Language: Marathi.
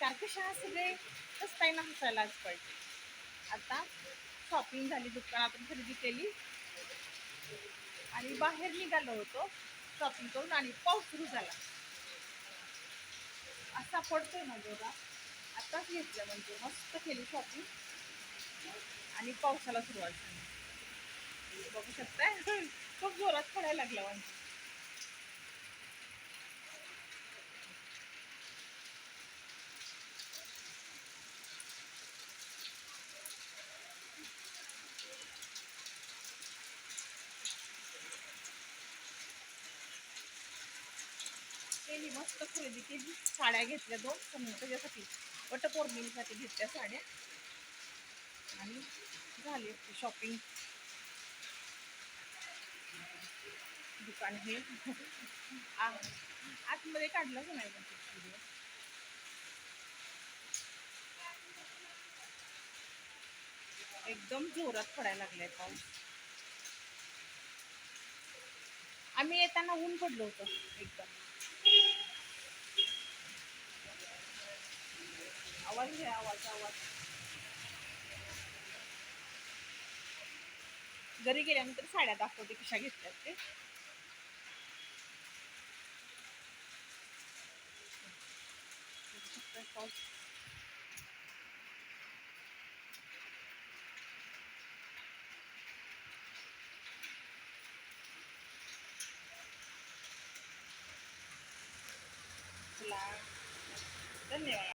कारण की शाळा सगळे तसं काही ना हसायला आज पडते आता शॉपिंग झाली दुकानातून खरेदी केली. आणि बाहेर निघालो होतो शॉपिंग करून आणि पाऊस सुरू झाला. असा पडतोय ना जोरा आताच घेतलं म्हणजे मस्त केली शॉपिंग आणि पावसाला सुरुवात झाली. बघू शकताय? खूप जोरात पडायला लागला म्हणजे केली मस्त खरेदी केली. साड्या घेतल्या दोन समोर त्याच्यासाठी वटपौर्णिमेसाठी घेतल्या साड्या. आणि झाली शॉपिंग दुकान हे. आतमध्ये काढलंच नाही व्हिडिओ एकदम जोरात पडायला लागलाय पाऊस. आम्ही येताना ऊन पडलो होतं एकदम. आवाज घ्या आवाज आवाज घरी गेल्यानंतर साड्या दाखवते कशा घेतल्यात ते. पाऊस धन्यवाद.